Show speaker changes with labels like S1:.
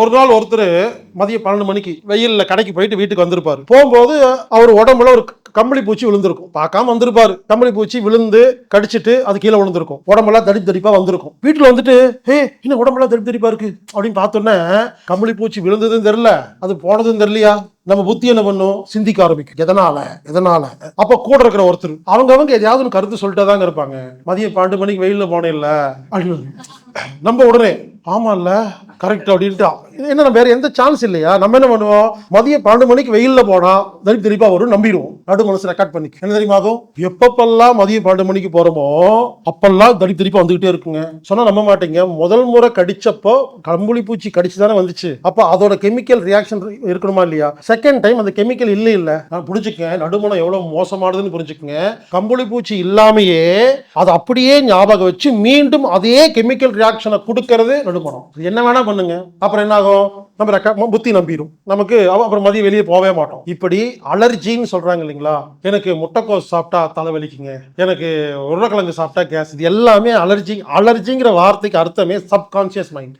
S1: ஒரு நாள் ஒருத்தர் மதியம் பன்னெண்டு மணிக்கு வெயில்ல கடைக்கு போயிட்டு வீட்டுக்கு வந்திருப்பாரு. போகும்போது அவர் உடம்புல ஒரு கம்பளி பூச்சி விழுந்திருக்கும். பார்க்காம வந்திருப்பாரு. கம்பளி பூச்சி விழுந்து கடிச்சிட்டு அது கீழே விழுந்திருக்கும். உடம்பெல்லாம் தடி தடிப்பாக வந்திருக்கும். வீட்டில் வந்துட்டு ஹே இன்னும் உடம்பெல்லாம் தடி தடிப்பாக இருக்கு? அப்படின்னு பார்த்தோன்னே கம்பளி பூச்சி விழுந்ததும் தெரில அது போனதும் தெரியலையா? நம்ம புத்தி என்ன பண்ணும்? சிந்திக்க ஆரம்பிக்கும். எதனால? எதனால? அப்ப கூட இருக்கிற ஒருத்தர் அவங்க அவங்க எதையாவது கருத்து சொல்லிட்டே தாங்க இருப்பாங்க. மதியம் பன்னெண்டு மணிக்கு வெயிலில் போனே இல்லை அப்படின்னு. நம்ம உடனே ஆமா இல்ல கரெக்ட் அப்படின்ட்டு. என்ன நம்ம வேற எந்த சான்ஸ் இல்லையா? நம்ம என்ன பண்ணுவோம்? மதியம் பன்னெண்டு மணிக்கு வெயில்ல போனா திருப்பி திருப்பாக வரும் நம்பிடுவோம். நடு மனசு ரெக்கார்ட் பண்ணி என்ன தெரியுமா அதுவும் எப்பப்பெல்லாம் மதியம் பன்னெண்டு மணிக்கு போறோமோ அப்பெல்லாம் தடி திருப்பி வந்துகிட்டே இருக்குங்க. சொன்னா நம்ப மாட்டீங்க. முதல் முறை கடிச்சப்போ கம்புளி பூச்சி கடிச்சு தானே வந்துச்சு. அப்போ அதோட கெமிக்கல் ரியாக்ஷன் இருக்கணுமா இல்லையா? செகண்ட் டைம் அந்த கெமிக்கல் இல்லை இல்ல. நான் புரிஞ்சுக்கங்க. நடுமணம் எவ்வளவு மோசமானதுன்னு புரிஞ்சுக்கங்க. கம்புளி பூச்சி இல்லாமையே அதை அப்படியே ஞாபகம் வச்சு மீண்டும் அதே கெமிக்கல் ரியாக்ஷனை கொடுக்கறது நடுமணம். என்ன வேணா பண்ணுங்க. அப்புறம் என்ன ஆகும் நம்ம புத்தி நம்பிடும் நமக்கு அப்புறம் மதியம் வெளியே போகவே மாட்டோம். இப்படி அலர்ஜின்னு சொல்றாங்க இல்லைங்களா? எனக்கு முட்டைக்கோஸ் சாப்பிட்டா தலைவலிக்குங்க. எனக்கு உருளைக்கிழங்கு சாப்பிட்டா கேஸ். இது எல்லாமே அலர்ஜி அலர்ஜிங்கிற வார்த்தைக்கு அர்த்தமே சப்கான்சியஸ் மைண்ட்